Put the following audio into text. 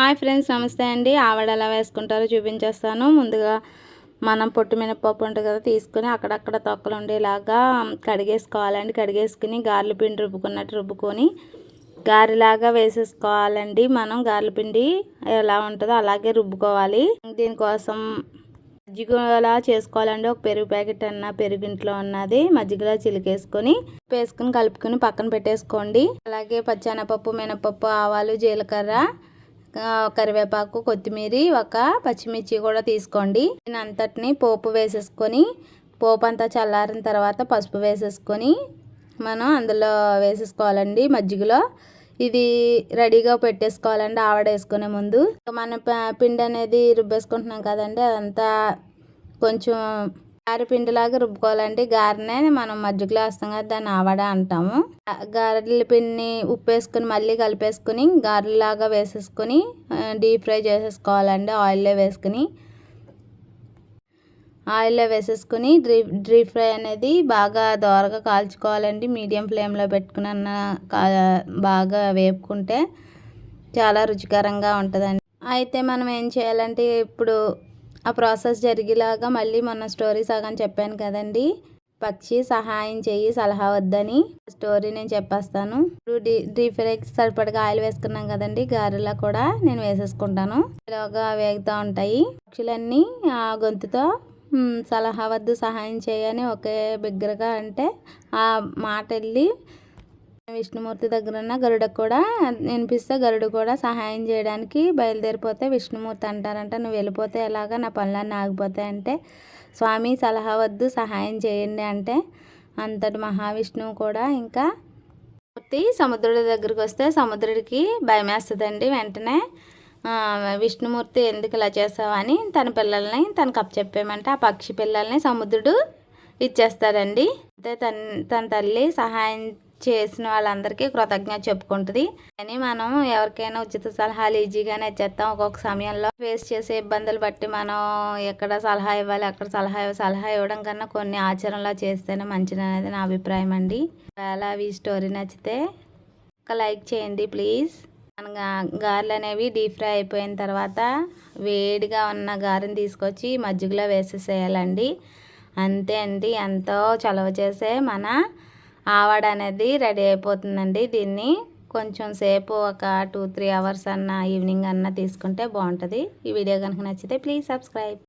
Hi friends నమస్తే అండి. ఆవిడ ఎలా వేసుకుంటారో చూపించేస్తాను. ముందుగా మనం పొట్టు మినపప్పు ఉంటుంది కదా తీసుకుని అక్కడక్కడ తొక్కలు ఉండేలాగా కడిగేసుకోవాలండి. కడిగేసుకుని గారెల పిండి రుబ్బుకున్నట్టు రుబ్బుకొని గారెలాగా వేసేసుకోవాలండి. మనం గారెల పిండి ఎలా ఉంటుందో అలాగే రుబ్బుకోవాలి. దీనికోసం మజ్జిగలా చేసుకోవాలండి. ఒక పెరుగు ప్యాకెట్ అన్న పెరుగు ఇంట్లో ఉన్నది మజ్జిగలా చిలికేసుకొని వేసుకుని కలుపుకొని పక్కన పెట్టేసుకోండి. అలాగే పచ్చెనపప్పు మినపప్పు ఆవాలు జీలకర్ర కరివేపాకు కొత్తిమీర ఒక పచ్చిమిర్చి కూడా తీసుకోండి. నేను అంతటిని పోపు వేసేసుకొని పోపు అంతా చల్లారిన తర్వాత పసుపు వేసేసుకొని మనం అందులో వేసేసుకోవాలండి మజ్జిగలో. ఇది రెడీగా పెట్టేసుకోవాలండి ఆవిడ వేసుకునే ముందు. మన పిండి అనేది రుబ్బేసుకుంటున్నాం కదండి అదంతా కొంచెం పిండిలాగా రుబ్బుకోవాలండి. గారెనే మనం మజ్జిగలో వేస్తాం కదా దాన్ని ఆవడ అంటాము. గారెల పిండిని ఉప్పు వేసుకుని మళ్ళీ కలిపేసుకుని గారెలాగా వేసేసుకొని డీప్ ఫ్రై చేసేసుకోవాలండి ఆయిల్లో వేసుకుని. ఆయిల్లో వేసేసుకుని డ్రీప్ డ్రీప్ ఫ్రై అనేది బాగా దోరగా కాల్చుకోవాలండి. మీడియం ఫ్లేమ్లో పెట్టుకుని బాగా వేపుకుంటే చాలా రుచికరంగా ఉంటుందండి. అయితే మనం ఏం చేయాలంటే ఇప్పుడు ఆ ప్రాసెస్ జరిగేలాగా మళ్ళీ మొన్న స్టోరీ సగం చెప్పాను కదండి. పక్షి సహాయం చెయ్యి సలహా వద్దని. స్టోరీ నేను చెప్పేస్తాను. ఇప్పుడు డీ డీప్ ఫ్రైకి సరిపడగా ఆయిల్ వేసుకున్నాం కదండి గారెలా కూడా నేను వేసేసుకుంటాను. ఇలాగా వేగుతూ ఉంటాయి. పక్షులన్నీ ఆ గొంతుతో సలహా వద్దు సహాయం చేయని ఒకే బిగ్గరగా అంటే ఆ మాట వెళ్ళి విష్ణుమూర్తి దగ్గర ఉన్న గరుడ కూడా వినిపిస్తే గరుడు కూడా సహాయం చేయడానికి బయలుదేరిపోతే విష్ణుమూర్తి అంటారంట నువ్వు వెళ్ళిపోతే ఎలాగా? నా పనులన్నీ ఆగిపోతాయి అంటే స్వామి సలహా వద్దు సహాయం చేయండి అంటే అంతటి మహావిష్ణువు కూడా ఇంకా మూర్తి సముద్రుడి దగ్గరికి వస్తే సముద్రుడికి భయమేస్తుందండి వెంటనే విష్ణుమూర్తి ఎందుకు ఇలా చేసావని తన పిల్లల్ని తనకు అప్పచెప్పామంటే ఆ పక్షి పిల్లల్ని సముద్రుడు ఇచ్చేస్తాడండి అయితే తన తన తల్లి సహాయం చేసిన వాళ్ళందరికీ కృతజ్ఞత చెప్పుకుంటుంది. కానీ మనం ఎవరికైనా ఉచిత సలహాలు ఈజీగానే ఇచ్చేస్తాం ఒక్కొక్క సమయంలో ఫేస్ చేసే ఇబ్బందులు బట్టి మనం ఎక్కడ సలహా ఇవ్వాలి అక్కడ సలహా సలహా ఇవ్వడం కన్నా కొన్ని ఆచరణలో చేస్తేనే మంచిది అనేది నా అభిప్రాయం అండి. ఒకవేళ ఈ స్టోరీ నచ్చితే ఒక లైక్ చేయండి ప్లీజ్. మన గారెలు అనేవి డీప్ ఫ్రై అయిపోయిన తర్వాత వేడిగా ఉన్న గారెని తీసుకొచ్చి మజ్జిగలో వేసేసేయాలండి. అంతే అండి. ఎంతో చలవ చేసే మన ఆవాడ అనేది రెడీ అయిపోతుందండి. దీన్ని కొంచెం సేపు ఒక టూ త్రీ అవర్స్ అన్న ఈవినింగ్ అన్న తీసుకుంటే బాగుంటుంది. ఈ వీడియో కనుక నచ్చితే ప్లీజ్ సబ్స్క్రైబ్.